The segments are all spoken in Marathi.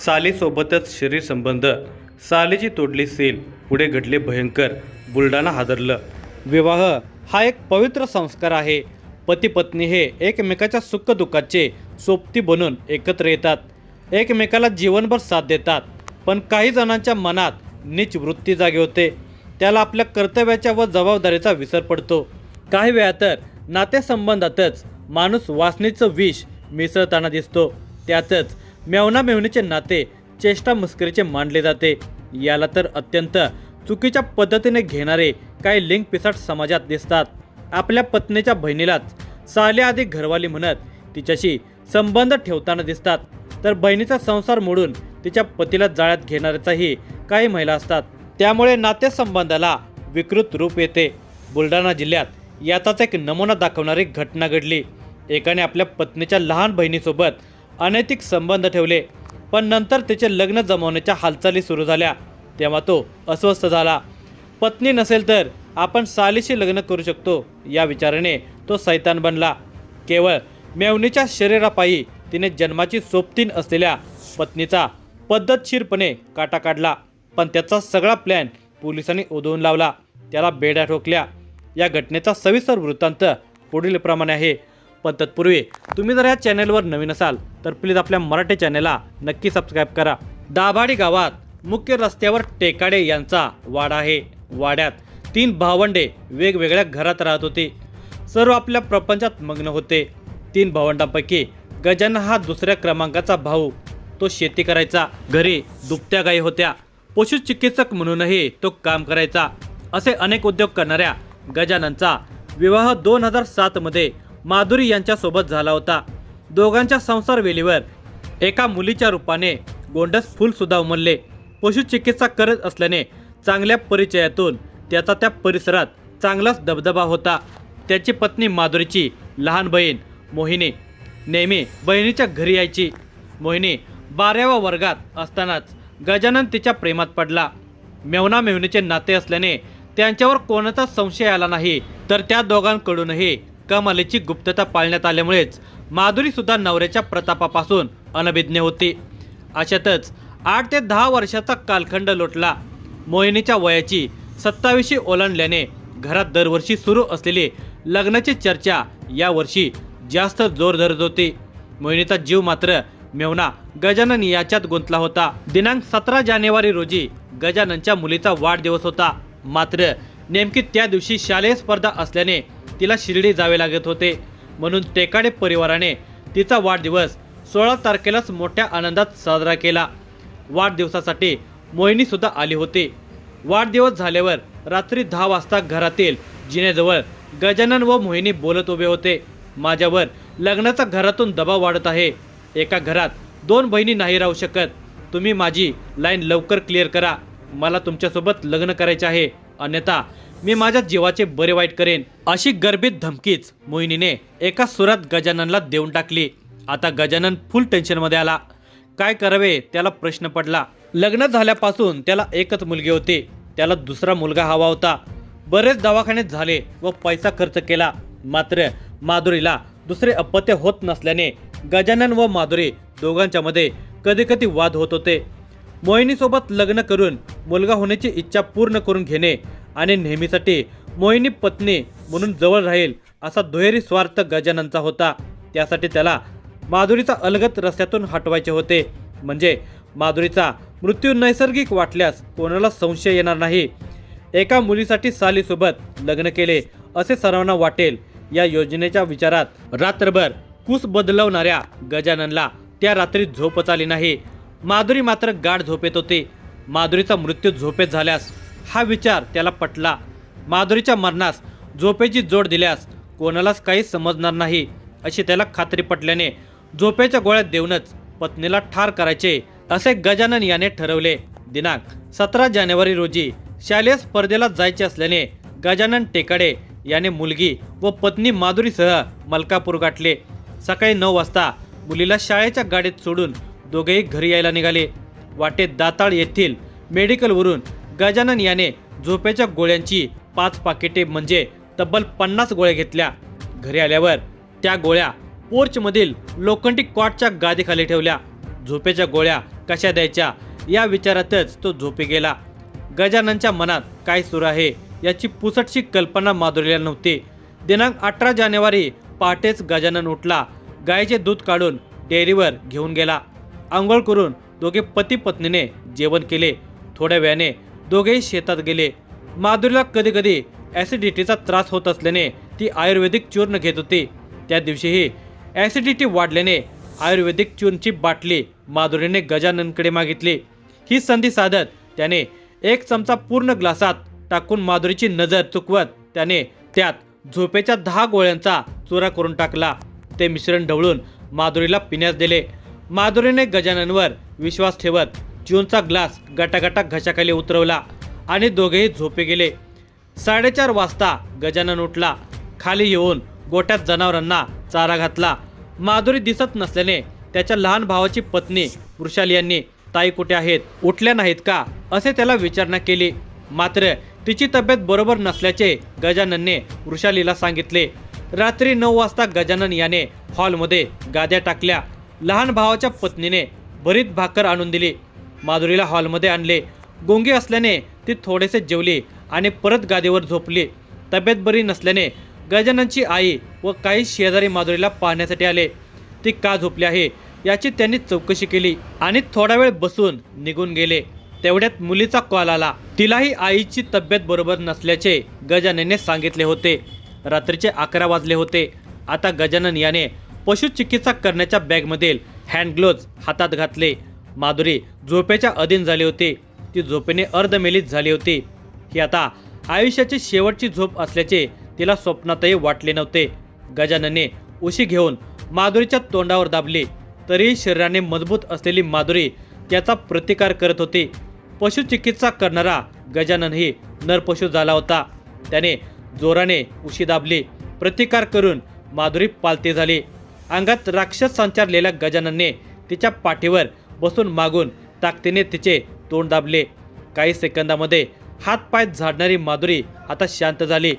सालीसोबतच शरीर संबंध. सालीची तोडली सेल पुढे घडले भयंकर. बुलढाणा हादरलं. विवाह हा एक पवित्र संस्कार आहे. पती पत्नी हे एकमेकाच्या सुखदुःखाचे सोबती बनून एकत्र येतात. एकमेकाला जीवनभर साथ देतात. पण काही जणांच्या मनात नीच वृत्ती जागी होते. त्याला आपल्या कर्तव्याच्या व जबाबदारीचा विसर पडतो. काही वेळा तर नातेसंबंधातच माणूस वासनेचं विष मिसळताना दिसतो. त्यातच मेवना मेवणीचे नाते चेष्टा मस्करीचे मानले जाते. याला तर अत्यंत चुकीच्या पद्धतीने घेणारे काही लिंग पिसाट समाजात दिसतात. आपल्या पत्नीच्या बहिणीलाच साली आधी घरवाली म्हणत तिच्याशी संबंध ठेवताना दिसतात. तर बहिणीचा संसार मोडून तिच्या पतीला जाळ्यात घेणाऱ्याचाही काही महिला असतात. त्यामुळे नातेसंबंधाला विकृत रूप येते. बुलढाणा जिल्ह्यात याचाच एक नमुना दाखवणारी घटना घडली. एकाने आपल्या पत्नीच्या लहान बहिणीसोबत अनैतिक संबंध ठेवले. पण नंतर तिचे लग्न जमवण्याच्या हालचाली सुरू झाल्या. तेव्हा तो अस्वस्थ झाला. पत्नी नसेल तर आपण सालीशी लग्न करू शकतो या विचाराने तो सैतान बनला. केवळ मेवणीच्या शरीरापायी तिने जन्माची सोबतीन असलेल्या पत्नीचा पद्धतशीरपणे काटा काढला. पण त्याचा सगळा प्लॅन पोलिसांनी उधळून लावला. त्याला बेड्या ठोकल्या. या घटनेचा सविस्तर वृत्तांत पुढील प्रमाणे आहे. पण तत्पूर्वी तुम्ही जर या चॅनलवर नवीन असाल तर प्लीज आपल्या मराठी चॅनलला नक्की सबस्क्राईब करा. दाभाडी गावात मुख्य रस्त्यावर टेकाडे यांचा वाडा आहे. वाड्यात तीन भावंडे वेगवेगळ्या घरात राहत होते. सर्व आपल्या प्रपंचात मग्न होते. तीन भावंडांपैकी गजानन हा दुसऱ्या क्रमांकाचा भाऊ. तो शेती करायचा घरी दुभत्या गायी होत्या. पशुचिकित्सक म्हणूनही तो काम करायचा. असे अनेक उद्योग करणाऱ्या गजाननचा विवाह दोन हजार सातमध्ये माधुरी यांच्यासोबत झाला होता. दोघांच्या संसार वेलीवर एका मुलीच्या रूपाने गोंडस फुलसुद्धा उमलले. पशुचिकित्सा करत असल्याने चांगल्या परिचयातून त्याचा त्या परिसरात चांगलाच दबदबा होता. त्याची पत्नी माधुरीची लहान बहीण मोहिनी नेहमी बहिणीच्या घरी यायची. मोहिनी बाराव्या वर्गात असतानाच गजानन तिच्या प्रेमात पडला. मेवना मेवणीचे नाते असल्याने त्यांच्यावर कोणाचा संशय आला नाही तर त्या दोघांकडूनही कमालीची गुप्तता पाळण्यात आल्यामुळेच माधुरीसुद्धा नवऱ्याच्या प्रतापापासून अनभिज्ञ होती. अशातच आठ ते दहा वर्षाचा कालखंड लोटला. मोहिनीच्या वयाची सत्तावीसशी ओलांडल्याने घरात दरवर्षी सुरू असलेली लग्नाची चर्चा यावर्षी जास्त जोर धरत होती. मोहिनीचा जीव मात्र मेवना गजानन याच्यात गुंतला होता. दिनांक सतरा जानेवारी रोजी गजाननच्या मुलीचा वाढदिवस होता. मात्र नेमकी त्या दिवशी शालेय स्पर्धा असल्याने तिला शिर्डी जावे लागत होते. म्हणून टेकाडे परिवाराने तिचा वाढदिवस सोळा तारखेलाच मोठ्या आनंदात साजरा केला. वाढदिवसासाठी मोहिनीसुद्धा आली होती. वाढदिवस झाल्यावर रात्री दहा वाजता घरातील जिनेजवळ गजानन व मोहिनी बोलत उभे होते. माझ्यावर लग्नाचा घरातून दबाव वाढत आहे. एका घरात दोन बहिणी नाही राहू शकत. तुम्ही माझी लाईन लवकर क्लिअर करा. मला तुमच्यासोबत लग्न करायचे आहे. अन्यथा मी माझ्या जीवाचे बरे वाईट करेन अशी गर्भित धमकीच मोहिनीने एका सुरात गजाननला देऊन टाकली. आता गजानन फुल टेन्शनमध्ये आला. काय करावे? त्याला प्रश्न पडला. लग्न झाल्यापासून त्याला एकच मुलगी होती. त्याला दुसरा मुलगा हवा होता. बरेच दवाखाने झाले व पैसा खर्च केला. मात्र माधुरीला दुसरे अपत्य होत नसल्याने गजानन व माधुरी दोघांच्या मध्ये कधी कधी वाद होत होते. मोहिनीसोबत लग्न करून मुलगा होण्याची इच्छा पूर्ण करून घेणे आणि नेहमीसाठी मोहिनी पत्नी म्हणून जवळ राहील असा दुहेरी स्वार्थ गजाननचा होता. त्यासाठी त्याला माधुरीचा अलगत रस्त्यातून हटवायचे होते. म्हणजे माधुरीचा मृत्यू नैसर्गिक वाटल्यास कोणाला संशय येणार नाही. एका मुलीसाठी सालीसोबत लग्न केले असे सर्वांना वाटेल या योजनेच्या विचारात रात्रभर कुस बदलवणाऱ्या गजाननला त्या रात्री झोपच आली नाही. माधुरी मात्र गाढ झोपेत होती. माधुरीचा मृत्यू झोपेत झाल्यास हा विचार त्याला पटला. माधुरीच्या मरणास झोपेची जोड दिल्यास कोणालाच काही समजणार नाही अशी त्याला खात्री पटल्याने झोपेच्या गोळ्यात देऊनच पत्नीला ठार करायचे असे गजानन याने ठरवले. दिनांक सतरा जानेवारी रोजी शालेय स्पर्धेला जायचे असल्याने गजानन टेकाडे याने मुलगी व पत्नी माधुरीसह मलकापूर गाठले. सकाळी नऊ वाजता मुलीला शाळेच्या गाडीत सोडून दोघेही घरी यायला निघाले. वाटेत दाताळ येथील मेडिकलवरून गजानन याने झोपेच्या गोळ्यांची पाच पाकिटे म्हणजे तब्बल पन्नास गोळ्या घेतल्या. घरी आल्यावर त्या गोळ्या पोर्चमधील लोखंडी कॉटच्या गादीखाली ठेवल्या. झोपेच्या गोळ्या कशा द्यायच्या या विचारातच तो झोपी गेला. गजाननच्या मनात काय सुरू आहे याची पुसटशी कल्पना माधुरीला नव्हती. दिनांक अठरा जानेवारी पहाटेच गजानन उठला गायीचे दूध काढून डेअरीवर घेऊन गेला. आंघोळ करून दोघे पती पत्नीने जेवण केले. थोड्या वेळाने दोघेही शेतात गेले. माधुरीला कधीकधी ॲसिडिटीचा त्रास होत असल्याने ती आयुर्वेदिक चूर्ण घेत होती. त्या दिवशीही ॲसिडिटी वाढल्याने आयुर्वेदिक चूर्णची बाटली माधुरीने गजाननकडे मागितली. ही संधी साधत त्याने एक चमचा पूर्ण ग्लासात टाकून माधुरीची नजर चुकवत त्याने त्यात झोपेच्या दहा गोळ्यांचा चुरा करून टाकला. ते मिश्रण ढवळून माधुरीला पिण्यास दिले. माधुरीने गजाननवर विश्वास ठेवत च्यूनचा ग्लास गटागटा घशाखाली उतरवला आणि दोघेही झोपे गेले. साडेचार वाजता गजानन उठला खाली येऊन गोट्यात जनावरांना चारा घातला. माधुरी दिसत नसल्याने त्याच्या लहान भावाची पत्नी वृषाली यांनी ताई कुठे आहेत? उठल्या नाहीत का? असे त्याला विचारणा केली. मात्र तिची तब्येत बरोबर नसल्याचे गजाननने वृषालीला सांगितले. रात्री नऊ वाजता गजानन याने हॉलमध्ये गाद्या टाकल्या. लहान भावाच्या पत्नीने भरीत भाकर आणून दिली. माधुरीला हॉलमध्ये आणले. गोंगी असल्याने ती थोडेसे जेवली आणि परत गादीवर झोपली. तब्येत बरी नसल्याने गजाननची आई व काही शेजारी माधुरीला पाहण्यासाठी आले. ती का झोपली आहे याची त्यांनी चौकशी केली आणि थोडा वेळ बसून निघून गेले. तेवढ्यात मुलीचा कॉल आला. तिलाही आईची तब्येत बरोबर नसल्याचे गजाननने सांगितले होते. रात्रीचे अकरा वाजले होते. आता गजानन याने पशुचिकित्सा करण्याच्या बॅगमधील हँड ग्लोव्ज हातात घातले. माधुरी झोपेच्या अधीन झाली होती. ती झोपेने अर्धमेलीत झाली होती. ही आता आयुष्याची शेवटची झोप असल्याचे तिला स्वप्नातही वाटले नव्हते. गजानने उशी घेऊन माधुरीच्या तोंडावर दाबली. तरीही शरीराने मजबूत असलेली माधुरी त्याचा प्रतिकार करत होती. पशुचिकित्सा करणारा गजाननही नरपशु झाला होता. त्याने जोराने उशी दाबली. प्रतिकार करून माधुरी पालती झाली. अंगात राक्षस संचारलेल्या गजाननने तिच्या पाठीवर बसून मागून ताकदीने तिचे तोंड दाबले. काही सेकंदामध्ये हातपाय झाडणारी माधुरी आता शांत झाली.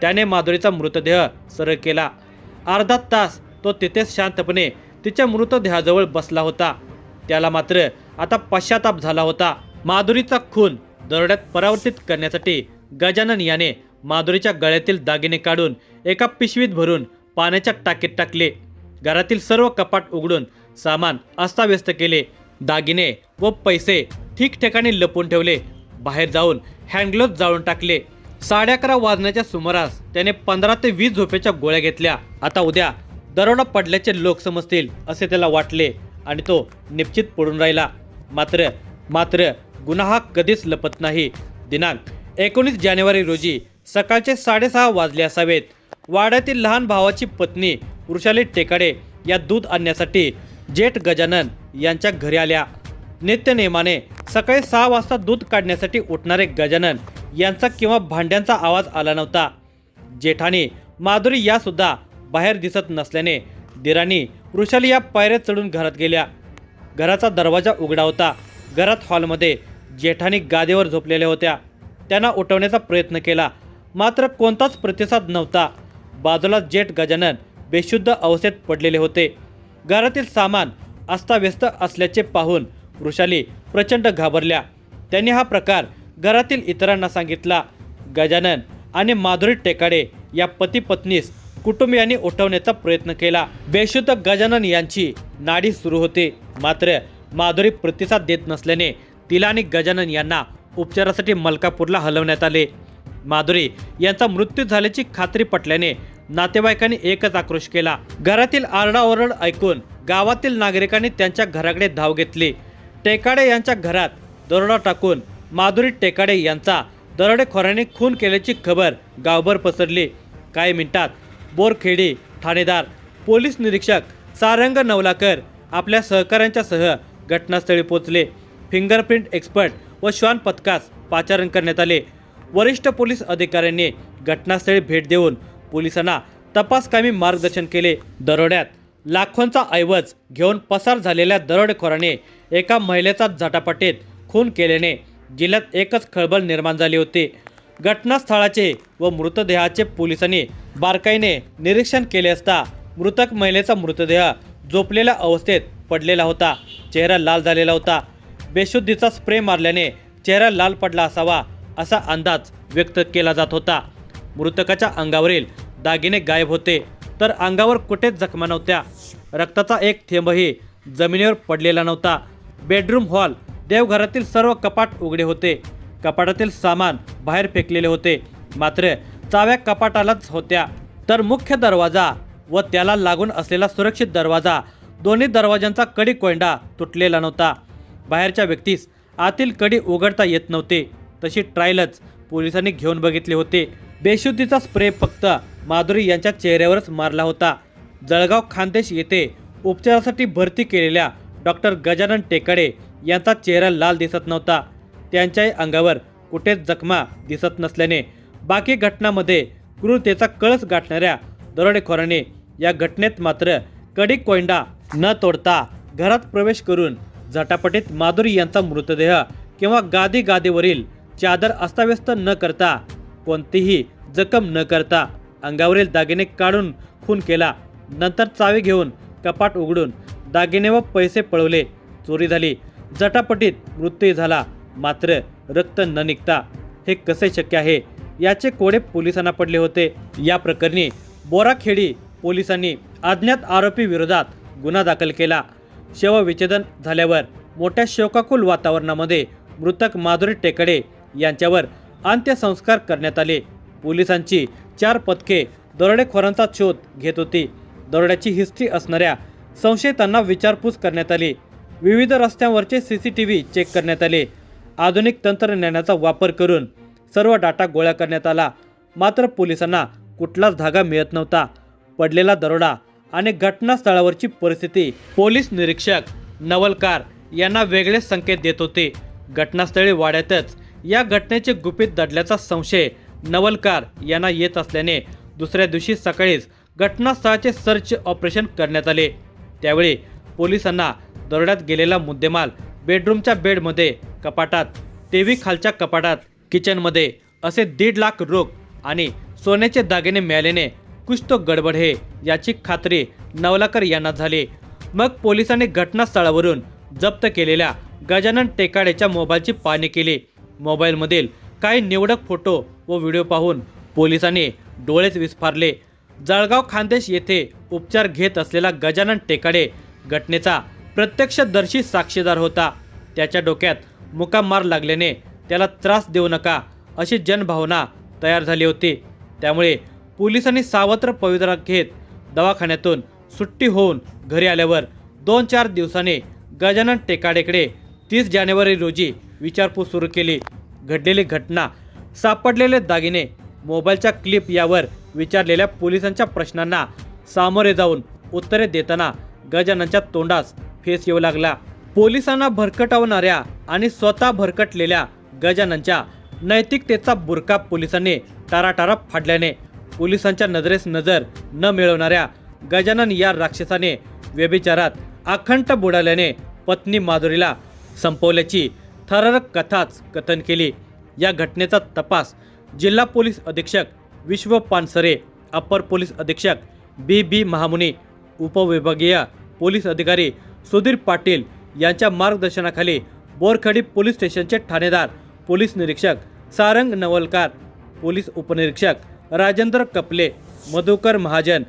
त्याने माधुरीचा मृतदेह सरळ केला. अर्धा तास तो तिथेच शांतपणे तिच्या मृतदेहाजवळ बसला होता. त्याला मात्र आता पश्चाताप झाला होता. माधुरीचा खून दरोड्यात परावर्तित करण्यासाठी गजानन याने माधुरीच्या गळ्यातील दागिने काढून एका पिशवीत भरून पाण्याच्या टाकीत टाकले. घरातील सर्व कपाट उघडून सामान अस्ताव्यस्त केले. दागिने व पैसे ठिकठिकाणी लपून ठेवले. बाहेर जाऊन हँडग्लोव्ह जाळून टाकले. साडे अकरा वाजण्याच्या सुमारास त्याने पंधरा ते वीस झोपेच्या गोळ्या घेतल्या. आता उद्या दरोडा पडल्याचे लोक समजतील असे त्याला वाटले आणि तो निश्चित पडून राहिला. मात्र मात्र गुन्हा हा कधीच लपत नाही. दिनांक एकोणीस जानेवारी रोजी सकाळचे साडेसहा वाजले असावेत. वाड्यातील लहान भावाची पत्नी वृषाली टेकाडे या दूध आणण्यासाठी जेठ गजानन यांच्या घरी आल्या. नित्यनेमाने सकाळी सहा वाजता दूध काढण्यासाठी उठणारे गजानन यांचा किंवा भांड्यांचा आवाज आला नव्हता. जेठाने माधुरी यासुद्धा बाहेर दिसत नसल्याने दिराणी वृषाली या पायऱ्या चढून घरात गेल्या. घराचा दरवाजा उघडा होता. घरात हॉलमध्ये जेठानी गादीवर झोपलेल्या होत्या. त्यांना उठवण्याचा प्रयत्न केला. मात्र कोणताच प्रतिसाद नव्हता. बाजूला जेठ गजानन बेशुद्ध अवस्थेत पडलेले होते. घरातील सामान अस्ताव्यस्त असल्याचे पाहून वृषाली प्रचंड घाबरल्या. त्यांनी हा प्रकार घरातील इतरांना सांगितला. गजानन आणि माधुरी टेकाडे या पती पत्नीस कुटुंबियांनी उठवण्याचा प्रयत्न केला. बेशुद्ध गजानन यांची नाडी सुरू होती. मात्र माधुरी प्रतिसाद देत नसल्याने तिला आणि गजानन यांना उपचारासाठी मलकापूरला हलवण्यात आले. माधुरी यांचा मृत्यू झाल्याची खात्री पटल्याने नातेवाईकांनी एकच आक्रोश केला. घरातील आरडाओरड ऐकून गावातील नागरिकांनी त्यांच्या घराकडे धाव घेतली. टेकाडे यांच्या घरात दरोडा टाकून माधुरी टेकाडे यांचा दरोडेखोरांनी खून केल्याची खबर गावभर पसरली. काही मिनिटात बोरखेडी ठाणेदार पोलीस निरीक्षक सारंग नवलाकर आपल्या सहकाऱ्यांच्यासह घटनास्थळी पोहोचले. फिंगरप्रिंट एक्सपर्ट व श्वान पथकास पाचारण करण्यात आले. वरिष्ठ पोलीस अधिकाऱ्यांनी घटनास्थळी भेट देऊन पोलिसांना तपासकामी मार्गदर्शन केले. दरोड्यात लाखोंचा ऐवज घेऊन पसार झालेल्या दरोडेखोराने एका महिलेचा झटापटीत खून केल्याने जिल्ह्यात एकच खळबळ निर्माण झाली होती. घटनास्थळाचे व मृतदेहाचे पोलिसांनी बारकाईने निरीक्षण केले असता मृतक महिलेचा मृतदेह झोपलेल्या अवस्थेत पडलेला होता. चेहरा लाल झालेला होता. बेशुद्धीचा स्प्रे मारल्याने चेहरा लाल पडला असावा असा अंदाज व्यक्त केला जात होता. मृतकाच्या अंगावरील दागिने गायब होते तर अंगावर कुठेच जखमा नव्हत्या. रक्ताचा एक थेंबही जमिनीवर पडलेला नव्हता. बेडरूम हॉल देवघरातील सर्व कपाट उघडे होते. कपाटातील सामान बाहेर फेकलेले होते. मात्र चाव्या कपाटालाच होत्या. तर मुख्य दरवाजा व त्याला लागून असलेला सुरक्षित दरवाजा दोन्ही दरवाजांचा कडी कोंडा तुटलेला नव्हता. बाहेरच्या व्यक्तीस आतील कडी उघडता येत नव्हते. तशी ट्रायलच पोलिसांनी घेऊन बघितले होते. बेशुद्धीचा स्प्रे फक्त माधुरी यांच्या चेहऱ्यावरच मारला होता. जळगाव खानदेश येथे उपचारासाठी भरती केलेल्या डॉक्टर गजानन टेकाडे यांचा चेहरा लाल दिसत नव्हता. त्यांच्याही अंगावर कुठेच जखमा दिसत नसल्याने बाकी घटनामध्ये क्रूरतेचा कळस गाठणाऱ्या दरोडेखोराने या घटनेत मात्र कडी कोयंडा न तोडता घरात प्रवेश करून झटापटीत माधुरी यांचा मृतदेह किंवा गादी गादीवरील चादर अस्ताव्यस्त न करता कोणतीही जखम न करता अंगावरील दागिने काढून खून केला. नंतर चावी घेऊन कपाट उघडून दागिने व पैसे पळवले. चोरी झाली. जटापटीत मृत्यू झाला. मात्र रक्त न निघता हे कसे शक्य आहे? याचे कोडे पोलिसांना पडले होते. या प्रकरणी बोराखेडी पोलिसांनी अज्ञात आरोपी विरोधात गुन्हा दाखल केला. शवविच्छेदन झाल्यावर मोठ्या शोकाकुल वातावरणामध्ये मृतक माधुरी टेकडे यांच्यावर अंत्यसंस्कार करण्यात आले. पोलिसांची चार पथके दरोडेखोरांचा शोध घेत होती. दरोड्याची हिस्ट्री असणाऱ्या संशयितांना विचारपूस करण्यात आली. विविध रस्त्यांवरचे C C T V check करण्यात आले. आधुनिक तंत्रज्ञानाचा वापर करून सर्व डाटा गोळा करण्यात आला. मात्र पोलिसांना कुठलाच धागा मिळत नव्हता. पडलेला दरोडा आणि घटनास्थळावरची परिस्थिती पोलीस निरीक्षक नवलकार यांना वेगळे संकेत देत होते. घटनास्थळी वाड्यातच या घटनेचे गुपित दडल्याचा संशय नवलकार यांना येत असल्याने दुसऱ्या दिवशी सकाळीच घटनास्थळाचे सर्च ऑपरेशन करण्यात आले. त्यावेळी पोलिसांना दरोड्यात गेलेला मुद्देमाल बेडरूमच्या बेडमध्ये कपाटात टीव्ही खालच्या कपाटात किचनमध्ये असे दीड लाख रोख आणि सोन्याचे दागिने मिळाल्याने कुछ तो गडबड हे याची खात्री नवलाकर यांना झाली. मग पोलिसांनी घटनास्थळावरून जप्त केलेल्या गजानन टेकाडेच्या मोबाईलची पाहणी केली. मोबाईलमधील काही निवडक फोटो व व्हिडिओ पाहून पोलिसांनी डोळेच विस्फारले. जळगाव खानदेश येथे उपचार घेत असलेला गजानन टेकाडे घटनेचा प्रत्यक्षदर्शी साक्षीदार होता. त्याच्या डोक्यात मुका मार लागल्याने त्याला त्रास देऊ नका अशी जनभावना तयार झाली होती. त्यामुळे पोलिसांनी सावत्र पवित्रा घेत दवाखान्यातून सुट्टी होऊन घरी आल्यावर दोन चार दिवसांनी गजानन टेकाडेकडे तीस जानेवारी रोजी विचारपूस सुरू केली. घडलेली घटना सापडलेले दागिने मोबाईलच्या क्लिप यावर विचारलेल्या पोलिसांच्या प्रश्नांना सामोरे जाऊन उत्तरे देताना गजाननच्या तोंडास फेस येऊ लागला. पोलिसांना भरकटवणाऱ्या आणि स्वतः भरकटलेल्या गजाननच्या नैतिकतेचा बुरका पोलिसांनी टाराटारा फाडल्याने पोलिसांच्या नजरेस नजर न मिळवणाऱ्या गजानन या राक्षसाने व्यभिचारात अखंड बुडाल्याने पत्नी माधुरीला संपवल्याची थरारक कथाच कथन केली. या घटनेचा तपास जिल्हा पोलीस अधीक्षक विश्व पानसरे अप्पर पोलीस अधीक्षक बी बी महामुनी उपविभागीय पोलीस अधिकारी सुधीर पाटील यांच्या मार्गदर्शनाखाली बोरखडी पोलीस स्टेशनचे ठाणेदार पोलीस निरीक्षक सारंग नवलकार पोलीस उपनिरीक्षक Rajendra Kaple Madhukar Mahajan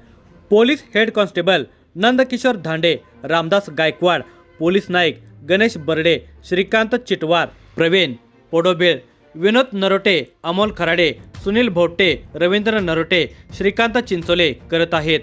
police head constable Nandkishor Dhande Ramdas Gaikwad police Naik Ganesh Barde Shrikant Chitwar Pravin Podobel Vinod Narote Amol Kharade Sunil Bhote Ravindra Narote Shrikant Chinchole करत आहेत.